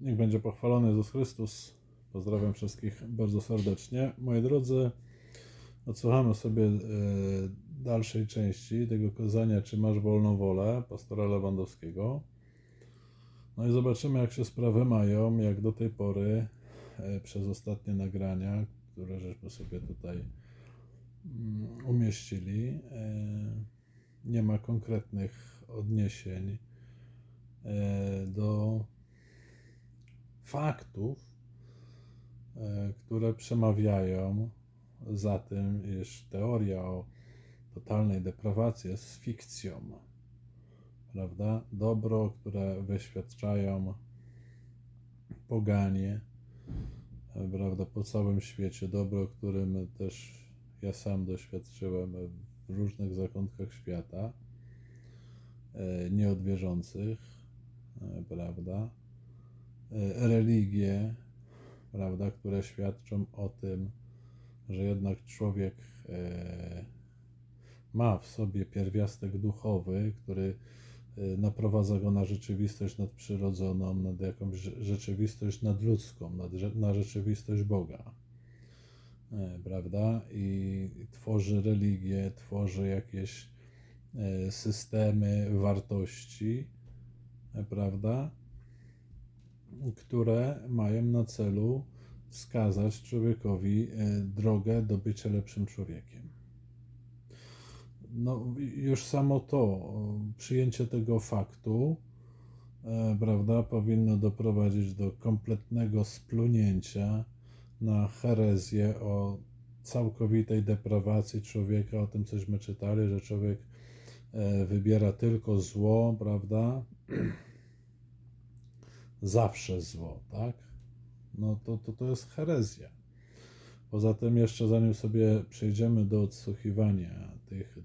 Niech będzie pochwalony Jezus Chrystus. Pozdrawiam wszystkich bardzo serdecznie. Moi drodzy, odsłuchamy sobie e, dalszej części tego kazania, czy masz wolną wolę, pastora Lewandowskiego. No i zobaczymy, jak się sprawy mają, jak do tej pory e, przez ostatnie nagrania, które żeśmy sobie tutaj mm, umieścili. e, Nie ma konkretnych odniesień do faktów, e, które przemawiają za tym, iż teoria o totalnej deprawacji jest fikcją. Prawda? Dobro, które wyświadczają poganie, e, prawda, po całym świecie, dobro, którym też ja sam doświadczyłem w różnych zakątkach świata, e, nieodwierzących, prawda, religie, prawda, które świadczą o tym, że jednak człowiek e, ma w sobie pierwiastek duchowy, który e, naprowadza go na rzeczywistość nadprzyrodzoną, nad jakąś rze- rzeczywistość nadludzką, na rzeczywistość Boga. E, Prawda? I tworzy religię, tworzy jakieś e, systemy wartości, e, prawda? Które mają na celu wskazać człowiekowi e, drogę do bycia lepszym człowiekiem. No, już samo to, przyjęcie tego faktu, e, prawda, powinno doprowadzić do kompletnego splunięcia na herezję o całkowitej deprawacji człowieka, o tym cośmy czytali, że człowiek e, wybiera tylko zło, prawda? Zawsze zło, tak? No to, to, to jest herezja. Poza tym, jeszcze zanim sobie przejdziemy do odsłuchiwania tych y,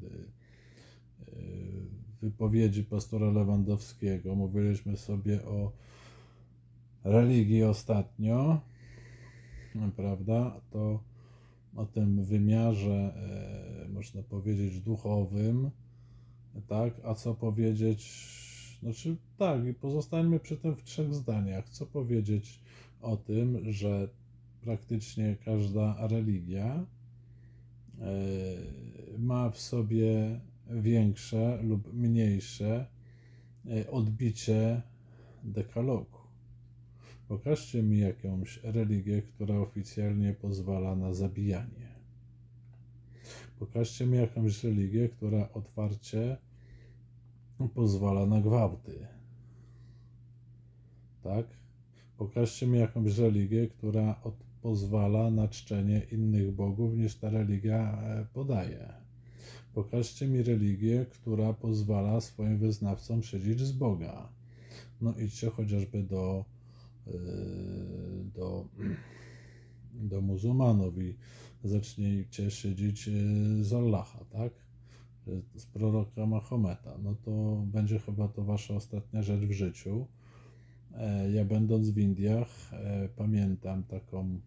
y, wypowiedzi pastora Lewandowskiego, mówiliśmy sobie o religii ostatnio, prawda? To o tym wymiarze, e, można powiedzieć, duchowym, tak? A co powiedzieć, znaczy tak, i pozostańmy przy tym w trzech zdaniach. Co powiedzieć o tym, że praktycznie każda religia e, ma w sobie większe lub mniejsze e, odbicie dekalogu. Pokażcie mi jakąś religię, która oficjalnie pozwala na zabijanie. Pokażcie mi jakąś religię, która otwarcie pozwala na gwałty. Tak? Pokażcie mi jakąś religię, która od, pozwala na czczenie innych bogów niż ta religia e, podaje. Pokażcie mi religię, która pozwala swoim wyznawcom szydzić z Boga. No idźcie chociażby do, yy, do, do muzułmanów i zacznijcie szydzić yy, z Allaha, tak? Z proroka Mahometa. No to będzie chyba to wasza ostatnia rzecz w życiu. E, Ja będąc w Indiach, e, pamiętam taką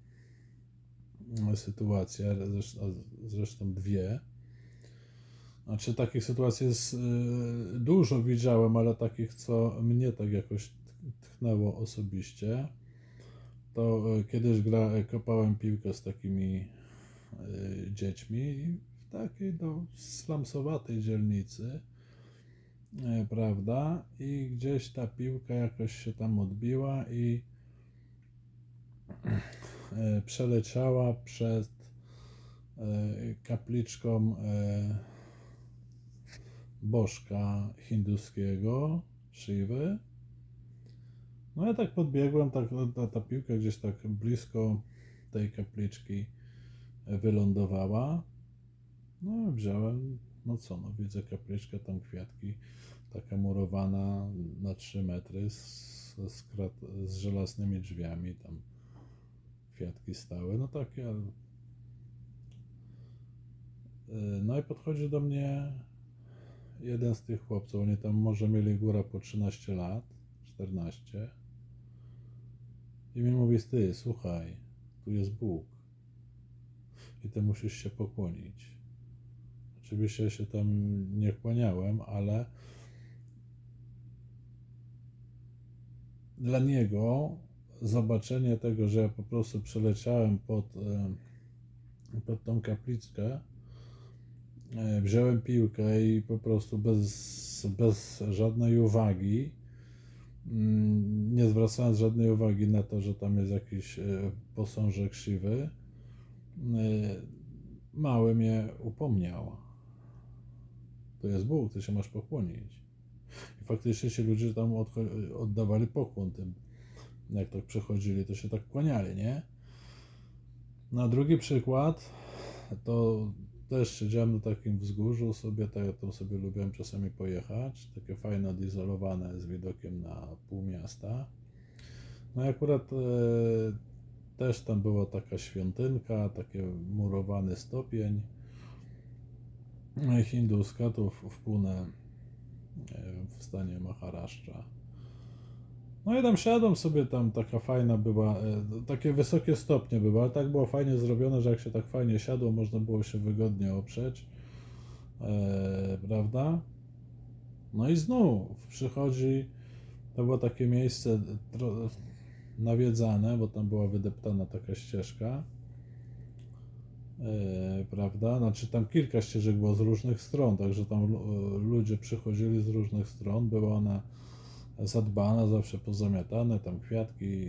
mm, sytuację, zresztą, dwie. Znaczy takich sytuacji jest e, dużo widziałem, ale takich, co mnie tak jakoś tchnęło osobiście, to e, kiedyś gra, kopałem piłkę z takimi e, dziećmi takiej do slumsowatej dzielnicy e, prawda? I gdzieś ta piłka jakoś się tam odbiła i e, przeleciała przed e, kapliczką bożka hinduskiego, Shiwy. No ja tak podbiegłem, tak, ta, ta piłka gdzieś tak blisko tej kapliczki wylądowała. No, wziąłem, no co, no widzę kapliczkę, tam kwiatki, taka murowana na 3 metry z, z, krat, z żelaznymi drzwiami, tam kwiatki stały, no takie. Yy, No i podchodzi do mnie jeden z tych chłopców, oni tam może mieli góra po 13 lat, 14 i mi mówi, ty, słuchaj, tu jest Bóg i ty musisz się pokłonić. Oczywiście się tam nie kłaniałem, ale dla niego zobaczenie tego, że ja po prostu przeleciałem pod, e, pod tą kaplickę, e, wziąłem piłkę i po prostu bez, bez żadnej uwagi, mm, nie zwracając żadnej uwagi na to, że tam jest jakiś e, posążek siwy, mały mnie upomniał. To jest Bóg, ty się masz pokłonić. I faktycznie ci ludzie tam oddawali pokłon tym, jak tak przechodzili, to się tak kłaniali, nie? Na drugi przykład, to też siedziałem na takim wzgórzu sobie, tak to sobie lubiłem czasami pojechać, takie fajne, odizolowane z widokiem na pół miasta. No i akurat e, też tam była taka świątynka, taki murowany stopień hinduska, to w, w Pune, e, w stanie Maharashtra. No i tam siadłem sobie, tam taka fajna była, e, takie wysokie stopnie były, ale tak było fajnie zrobione, że jak się tak fajnie siadło, można było się wygodnie oprzeć, e, prawda? No i znów przychodzi, to było takie miejsce tro, nawiedzane, bo tam była wydeptana taka ścieżka, e, prawda? Znaczy tam kilka ścieżek było z różnych stron, także tam lu- ludzie przychodzili z różnych stron, była ona zadbana, zawsze pozamiatane, tam kwiatki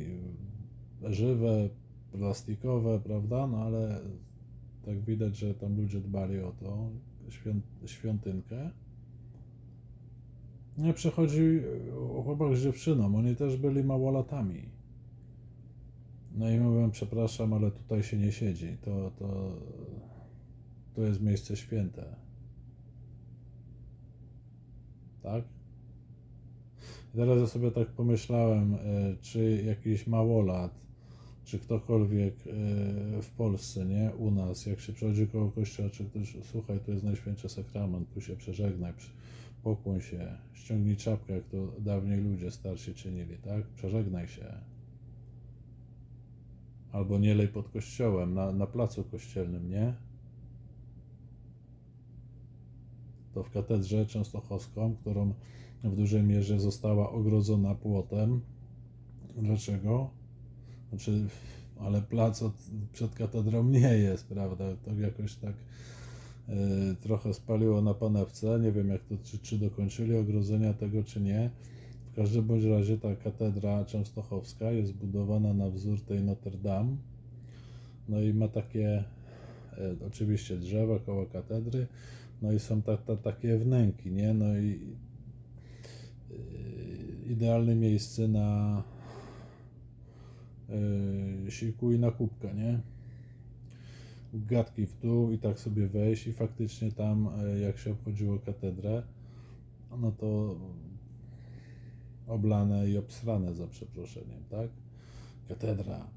żywe, plastikowe, prawda? No ale tak widać, że tam ludzie dbali o to, świąt, świątynkę. No i przychodzi chłopak z dziewczyną, oni też byli małolatami. No i mówię, przepraszam, ale tutaj się nie siedzi, to, to, to jest miejsce święte. Tak? I teraz ja sobie tak pomyślałem, e, czy jakiś małolat, czy ktokolwiek e, w Polsce, nie, u nas, jak się przychodzi koło kościoła, czy ktoś, słuchaj, tu jest Najświętszy Sakrament, tu się przeżegnaj, pokłoń się, ściągnij czapkę, jak to dawniej ludzie starsi czynili, tak? Przeżegnaj się. Albo nie lej pod kościołem, na, na placu kościelnym, nie? To w katedrze częstochowską, którą w dużej mierze została ogrodzona płotem. Dlaczego? Znaczy, ale plac od, przed katedrą nie jest, prawda? To jakoś tak e, trochę spaliło na panewce. Nie wiem, jak to, czy, czy dokończyli ogrodzenia tego, czy nie. W każdym bądź razie ta katedra częstochowska jest budowana na wzór tej Notre Dame. No i ma takie, e, oczywiście drzewa koło katedry, no i są ta, ta, takie wnęki, nie? No i e, idealne miejsce na e, siku i na kubkę, nie? Gadki w dół i tak sobie wejść i faktycznie tam, jak się obchodziło katedrę, no to oblane i obsrane za przeproszeniem, tak? Katedra,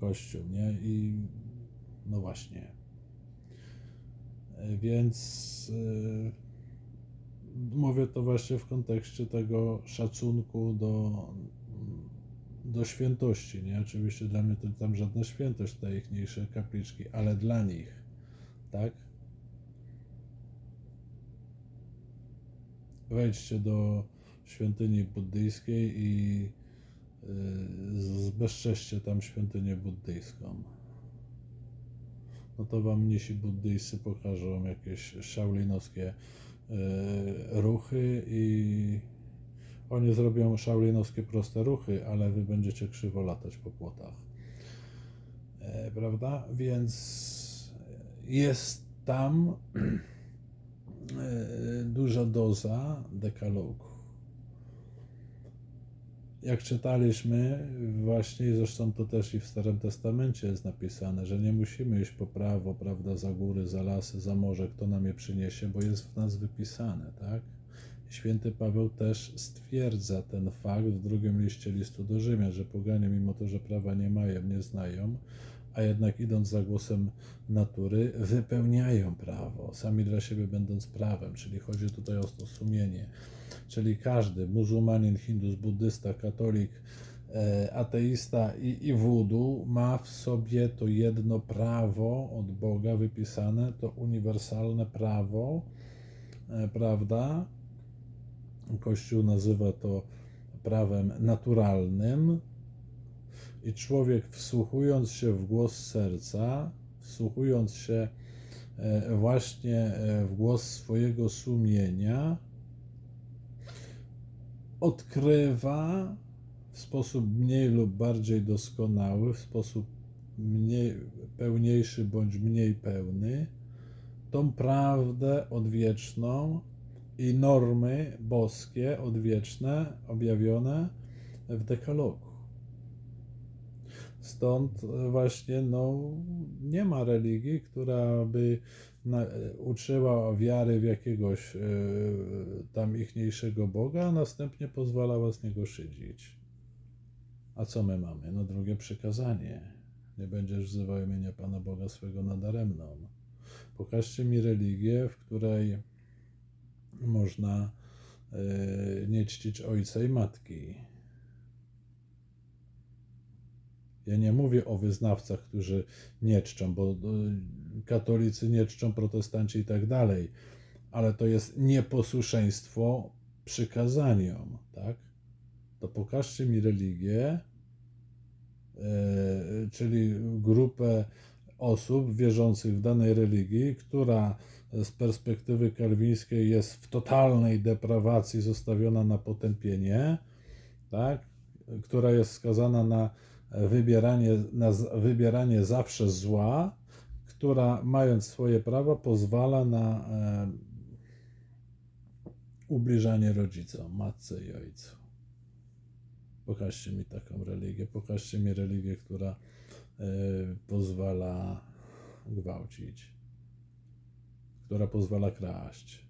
kościół, nie? I no właśnie. E, Więc e, mówię to właśnie w kontekście tego szacunku do, do świętości, nie? Oczywiście dla mnie to tam żadna świętość te ichniejsze kapliczki, ale dla nich, tak? Wejdźcie do świątyni buddyjskiej i y, zbezczeście tam świątynię buddyjską. No to wam mnisi buddyjscy pokażą jakieś szaulinowskie y, ruchy i oni zrobią szaulinowskie proste ruchy, ale wy będziecie krzywo latać po płotach. E, prawda? Więc jest tam e, duża doza dekalogu. Jak czytaliśmy, właśnie, zresztą to też i w Starym Testamencie jest napisane, że nie musimy iść po prawo, prawda, za góry, za lasy, za morze, kto nam je przyniesie, bo jest w nas wypisane, tak? Święty Paweł też stwierdza ten fakt w drugim liście listu do Rzymian, że poganie, mimo to, że prawa nie mają, nie znają, a jednak idąc za głosem natury, wypełniają prawo, sami dla siebie będąc prawem, czyli chodzi tutaj o to sumienie. Czyli każdy muzułmanin, hindus, buddysta, katolik, e, ateista i, i wudu ma w sobie to jedno prawo od Boga wypisane, to uniwersalne prawo, e, prawda? Kościół nazywa to prawem naturalnym I człowiek wsłuchując się w głos serca, wsłuchując się e, właśnie w głos swojego sumienia, odkrywa w sposób mniej lub bardziej doskonały, w sposób mniej, pełniejszy bądź mniej pełny, tą prawdę odwieczną i normy boskie odwieczne objawione w dekalogu. Stąd właśnie no, nie ma religii, która by na, uczyła wiary w jakiegoś e, tam ichniejszego Boga, a następnie pozwalała z niego szydzić. A co my mamy? No drugie przykazanie. Nie będziesz wzywał imienia Pana Boga swego nadaremną. Pokażcie mi religię, w której można e, nie czcić ojca i matki. Ja nie mówię o wyznawcach, którzy nie czczą, bo e, katolicy nie czczą, protestanci i tak dalej, ale to jest nieposłuszeństwo przykazaniom, tak? To pokażcie mi religię, e, czyli grupę osób wierzących w danej religii, która z perspektywy kalwińskiej jest w totalnej deprawacji, zostawiona na potępienie, tak? która jest skazana na wybieranie, na wybieranie zawsze zła, która mając swoje prawa pozwala na e, ubliżanie rodzicom, matce i ojcu. Pokażcie mi taką religię, pokażcie mi religię, która e, pozwala gwałcić, która pozwala kraść.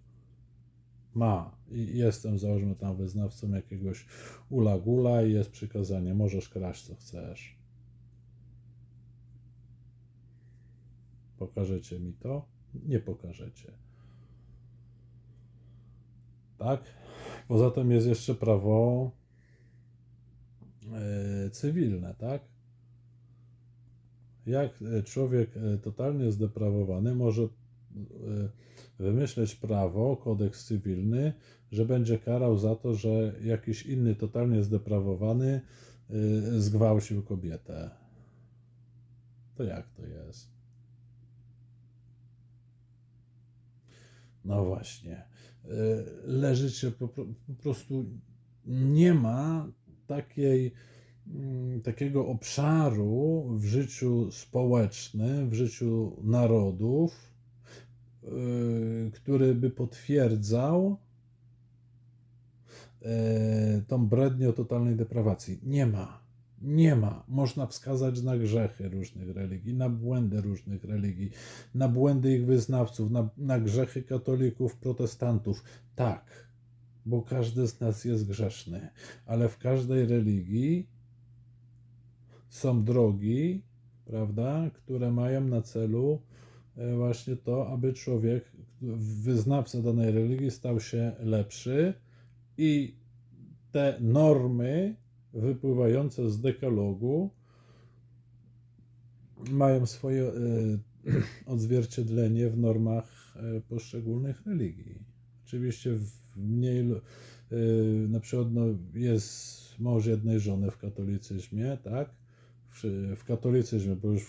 Ma. Jestem, załóżmy tam, wyznawcą jakiegoś ula gula i jest przykazanie, możesz kraść co chcesz. Pokażecie mi to? Nie pokażecie. Tak? Poza tym jest jeszcze prawo e, cywilne, tak? Jak e, człowiek e, totalnie zdeprawowany może e, wymyśleć prawo, kodeks cywilny, że będzie karał za to, że jakiś inny totalnie zdeprawowany y, zgwałcił kobietę. To jak to jest? No właśnie. Y, Leżycie po, pro- po prostu nie ma takiej, mm, takiego obszaru w życiu społecznym, w życiu narodów, który by potwierdzał e, tą brednię o totalnej deprawacji. Nie ma. Nie ma. Można wskazać na grzechy różnych religii, na błędy różnych religii, na błędy ich wyznawców, na, na grzechy katolików, protestantów. Tak, bo każdy z nas jest grzeszny, ale w każdej religii są drogi, prawda, które mają na celu właśnie to, aby człowiek, wyznawca danej religii, stał się lepszy i te normy wypływające z dekalogu mają swoje e, odzwierciedlenie w normach e, poszczególnych religii. Oczywiście w mniej, e, na przykład no, jest mąż jednej żony w katolicyzmie, tak? W, katolicyzmie, bo już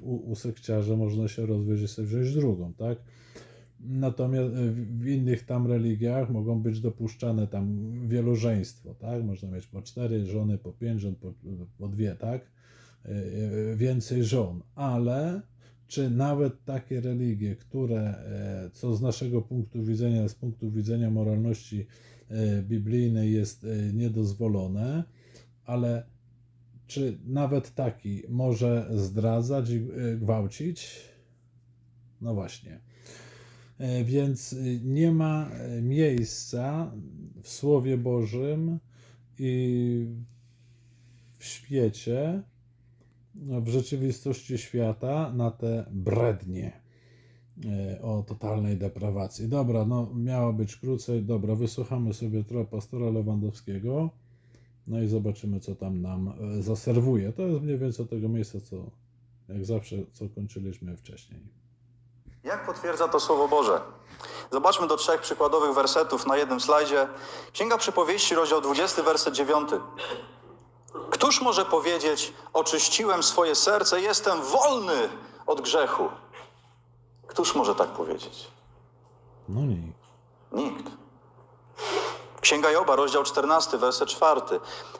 u, u sekciarza można się rozwieść i sobie wziąć drugą, tak? Natomiast w- innych tam religiach mogą być dopuszczane tam wielożeństwo, tak? Można mieć po cztery żony, po pięć żon, po, po dwie, tak? E, e, Więcej żon, ale czy nawet takie religie, które, e, co z naszego punktu widzenia, z punktu widzenia moralności biblijnej jest niedozwolone, ale czy nawet taki może zdradzać i e, gwałcić? No właśnie. E, Więc y, nie ma e, miejsca w Słowie Bożym i w świecie, no, w rzeczywistości świata na te brednie e, o totalnej deprawacji. Dobra, no miało być krócej. Dobra, wysłuchamy sobie trochę pastora Lewandowskiego. No i zobaczymy, co tam nam e, zaserwuje. To jest mniej więcej tego miejsca, co jak zawsze, co kończyliśmy wcześniej. Jak potwierdza to Słowo Boże? Zobaczmy do trzech przykładowych wersetów na jednym slajdzie. Księga Przypowieści, rozdział 20, werset 9. Któż może powiedzieć: Oczyściłem swoje serce, jestem wolny od grzechu? Któż może tak powiedzieć? No nikt. Nikt. Księga Joba, rozdział 14, werset 4.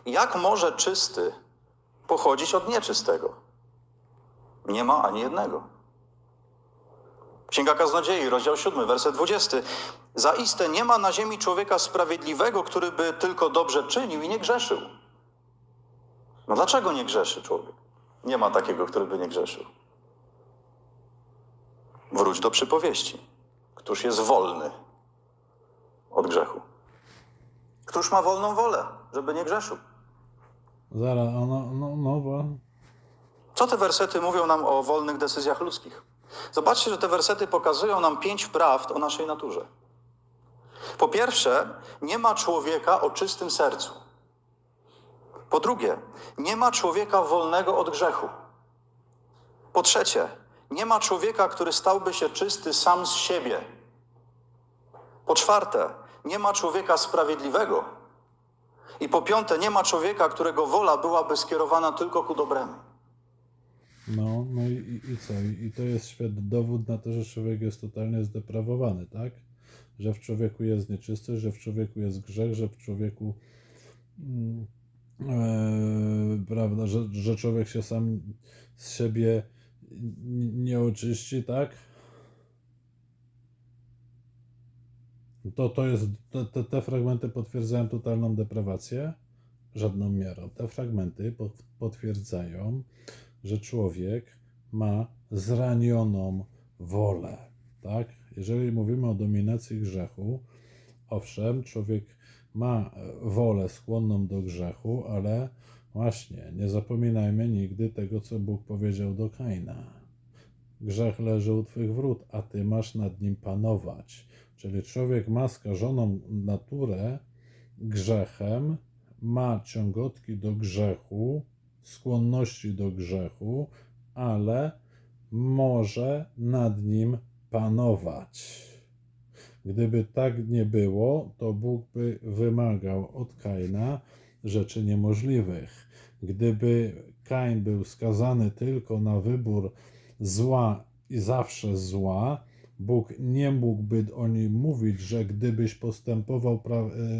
Jak może czysty pochodzić od nieczystego? Nie ma ani jednego. Księga Kaznodziei, rozdział 7, werset 20. Zaiste nie ma na ziemi człowieka sprawiedliwego, który by tylko dobrze czynił i nie grzeszył. No dlaczego nie grzeszy człowiek? Nie ma takiego, który by nie grzeszył. Wróć do przypowieści. Któż jest wolny od grzechu? Któż ma wolną wolę, żeby nie grzeszył? Zaraz, a no, no, no, bo... Co te wersety mówią nam o wolnych decyzjach ludzkich? Zobaczcie, że te wersety pokazują nam pięć prawd o naszej naturze. Po pierwsze, nie ma człowieka o czystym sercu. Po drugie, nie ma człowieka wolnego od grzechu. Po trzecie, nie ma człowieka, który stałby się czysty sam z siebie. Po czwarte, nie ma człowieka sprawiedliwego. I po piąte, nie ma człowieka, którego wola byłaby skierowana tylko ku dobremu. No, no i, i, co? I, to jest świat dowód na to, że człowiek jest totalnie zdeprawowany, tak? Że w człowieku jest nieczystość, że w człowieku jest grzech, że w człowieku mm, e, prawda, że, że człowiek się sam z siebie nie oczyści, tak? To, to jest, te, te, fragmenty potwierdzają totalną deprawację, żadną miarą. Te fragmenty pot, potwierdzają, że człowiek ma zranioną wolę. Tak? Jeżeli mówimy o dominacji grzechu, owszem, człowiek ma wolę skłonną do grzechu, ale właśnie nie zapominajmy nigdy tego, co Bóg powiedział do Kaina. Grzech leży u Twych wrót, a Ty masz nad nim panować. Czyli człowiek ma skażoną naturę grzechem, ma ciągotki do grzechu, skłonności do grzechu, ale może nad nim panować. Gdyby tak nie było, to Bóg by wymagał od Kaina rzeczy niemożliwych. Gdyby Kain był skazany tylko na wybór zła i zawsze zła, Bóg nie mógłby o nim mówić, że gdybyś postępował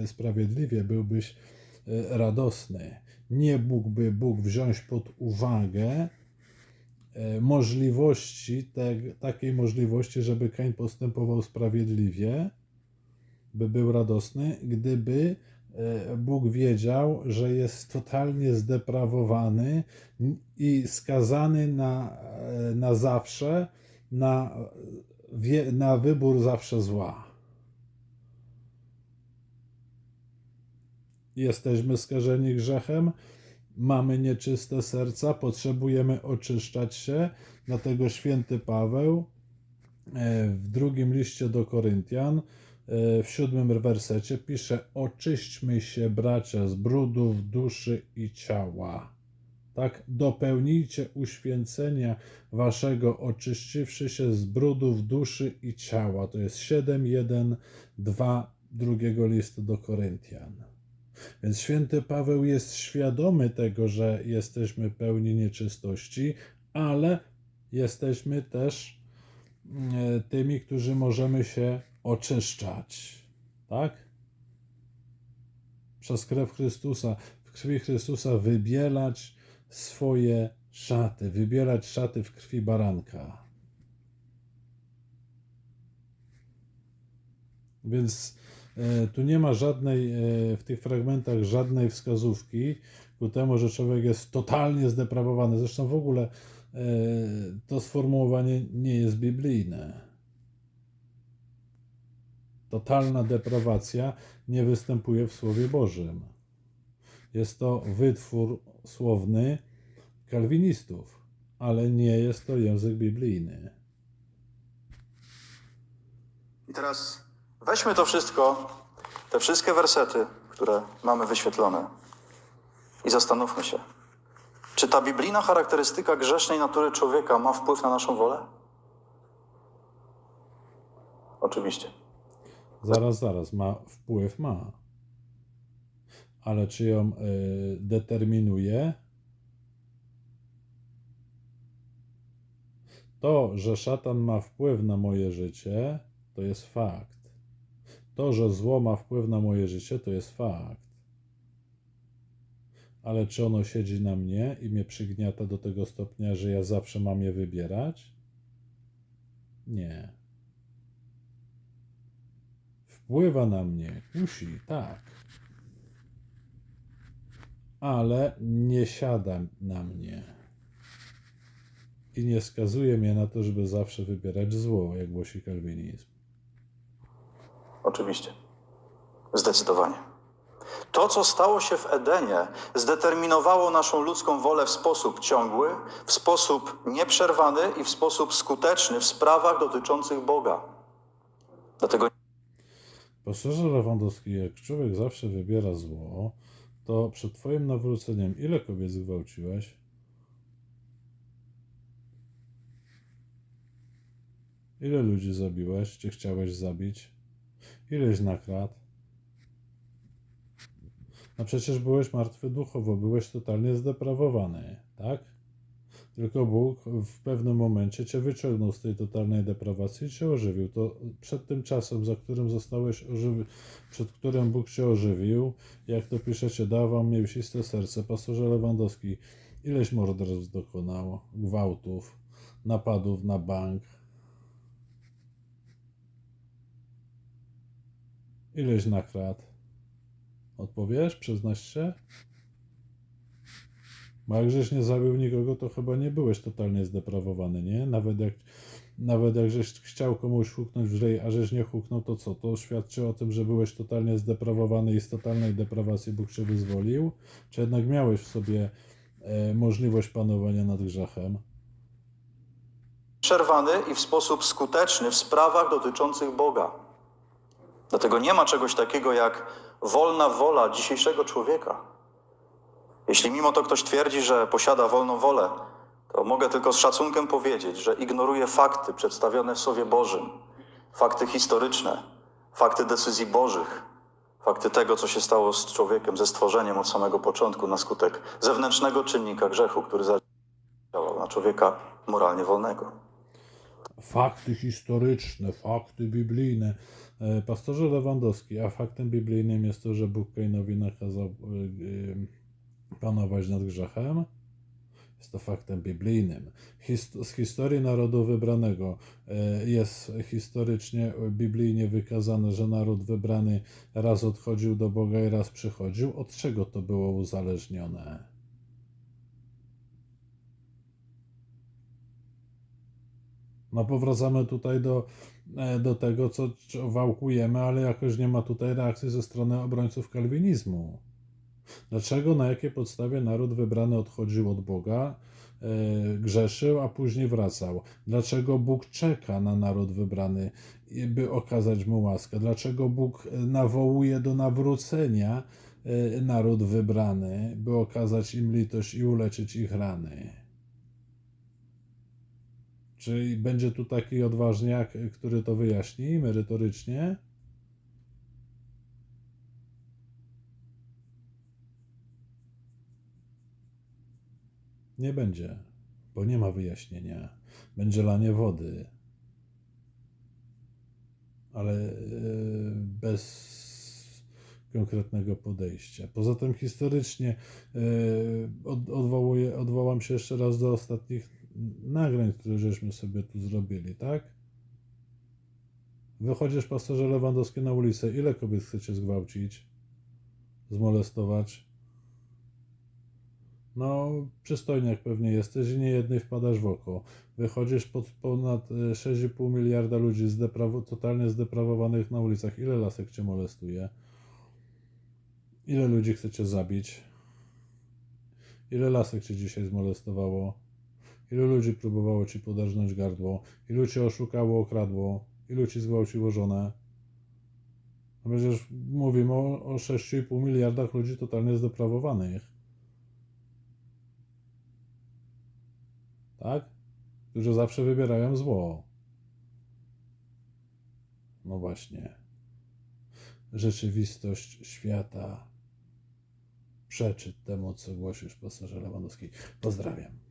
e, sprawiedliwie, byłbyś e, radosny. Nie mógłby Bóg wziąć pod uwagę e, możliwości, te, takiej możliwości, żeby Kain postępował sprawiedliwie, by był radosny, gdyby Bóg wiedział, że jest totalnie zdeprawowany i skazany na, na zawsze, na, wie- na wybór zawsze zła. Jesteśmy skażeni grzechem, mamy nieczyste serca, potrzebujemy oczyszczać się. Dlatego święty Paweł e, w drugim liście do Koryntian, e, w siódmym wersecie pisze: Oczyśćmy się, bracia, z brudów duszy i ciała. Tak, dopełnijcie uświęcenia waszego, oczyściwszy się z brudów duszy i ciała. To jest 7, 1, 2 drugiego listu do Koryntian. Więc święty Paweł jest świadomy tego, że jesteśmy pełni nieczystości, ale jesteśmy też e, tymi, którzy możemy się oczyszczać. Tak? Przez krew Chrystusa, w krwi Chrystusa wybielać swoje szaty, wybierać szaty w krwi baranka. Więc e, tu nie ma żadnej, e, w tych fragmentach żadnej wskazówki ku temu, że człowiek jest totalnie zdeprawowany. Zresztą w ogóle e, to sformułowanie nie jest biblijne. Totalna deprawacja nie występuje w Słowie Bożym. Jest to wytwór słowny kalwinistów, ale nie jest to język biblijny. I teraz weźmy to wszystko, te wszystkie wersety, które mamy wyświetlone i zastanówmy się, czy ta biblijna charakterystyka grzesznej natury człowieka ma wpływ na naszą wolę? Oczywiście. Zaraz, zaraz, ma wpływ, ma. Ale czy ją y, determinuje? To, że szatan ma wpływ na moje życie, to jest fakt. To, że zło ma wpływ na moje życie, to jest fakt. Ale czy ono siedzi na mnie i mnie przygniata do tego stopnia, że ja zawsze mam je wybierać? Nie. Wpływa na mnie, kusi, tak. Ale nie siada na mnie. I nie skazuje mnie na to, żeby zawsze wybierać zło, jak głosi kalwinizm. Oczywiście. Zdecydowanie. To, co stało się w Edenie, zdeterminowało naszą ludzką wolę w sposób ciągły, w sposób nieprzerwany i w sposób skuteczny w sprawach dotyczących Boga. Dlatego Pastorze Lewandowski, jak człowiek zawsze wybiera zło, to przed Twoim nawróceniem ile kobiet zgwałciłeś? Ile ludzi zabiłeś, czy chciałeś zabić? Ileś nakradł? No przecież byłeś martwy duchowo, byłeś totalnie zdeprawowany, tak? Tylko Bóg w pewnym momencie cię wyciągnął z tej totalnej deprawacji i cię ożywił. To przed tym czasem, za którym zostałeś ożywi, przed którym Bóg cię ożywił, jak to piszecie, dał wam mięsiste serce. Pastorze Lewandowski, ileś morderstw dokonał, gwałtów, napadów na bank. Ileś nakradł. Odpowiesz? Przyznasz się? Bo jak żeś nie zabił nikogo, to chyba nie byłeś totalnie zdeprawowany, nie? Nawet jak, nawet jak żeś chciał komuś huknąć w a żeś nie huknął, to co? To świadczy o tym, że byłeś totalnie zdeprawowany i z totalnej deprawacji Bóg cię wyzwolił? Czy jednak miałeś w sobie e, możliwość panowania nad grzechem? przerwany i w sposób skuteczny w sprawach dotyczących Boga. Dlatego nie ma czegoś takiego jak wolna wola dzisiejszego człowieka. Jeśli mimo to ktoś twierdzi, że posiada wolną wolę, to mogę tylko z szacunkiem powiedzieć, że ignoruje fakty przedstawione w Słowie Bożym, fakty historyczne, fakty decyzji Bożych, fakty tego, co się stało z człowiekiem, ze stworzeniem od samego początku na skutek zewnętrznego czynnika grzechu, który zadziałał na człowieka moralnie wolnego. Fakty historyczne, fakty biblijne. E, Pastorze Lewandowski, a faktem biblijnym jest to, że Bóg Kainowi nakazał e, e, panować nad grzechem? Jest to faktem biblijnym. Z historii narodu wybranego e, jest historycznie, e, biblijnie wykazane, że naród wybrany raz odchodził do Boga i raz przychodził. Od czego to było uzależnione? No powracamy tutaj do, e, do tego, co wałkujemy, ale jakoś nie ma tutaj reakcji ze strony obrońców kalwinizmu. Dlaczego, na jakiej podstawie naród wybrany odchodził od Boga, e, grzeszył, a później wracał? Dlaczego Bóg czeka na naród wybrany, by okazać mu łaskę? Dlaczego Bóg e, nawołuje do nawrócenia e, naród wybrany, by okazać im litość i uleczyć ich rany? Czy będzie tu taki odważniak, który to wyjaśni merytorycznie? Nie będzie, bo nie ma wyjaśnienia. Będzie lanie wody, ale e, bez konkretnego podejścia. Poza tym historycznie e, od, odwołuję, odwołam się jeszcze raz do ostatnich nagrań, które żeśmy sobie tu zrobili, tak? Wychodzisz, pastorze Lewandowski, na ulicę. Ile kobiet chcecie zgwałcić? Zmolestować? No, przystojniak pewnie jesteś i nie jednej wpadasz w oko. Wychodzisz pod ponad e, 6,5 miliarda ludzi zdeprawo- totalnie zdeprawowanych na ulicach. Ile lasek cię molestuje? Ile ludzi chcecie zabić? Ile lasek cię dzisiaj zmolestowało? Ilu ludzi próbowało ci podarznąć gardło? Ilu cię oszukało, okradło? Ilu ci zgwałciło żonę? No przecież mówimy o, o 6,5 miliardach ludzi totalnie zdeprawowanych. Tak? Którzy zawsze wybierają zło. No właśnie. Rzeczywistość świata przeczy temu, co głosisz, profesorze Lewandowski. Pozdrawiam.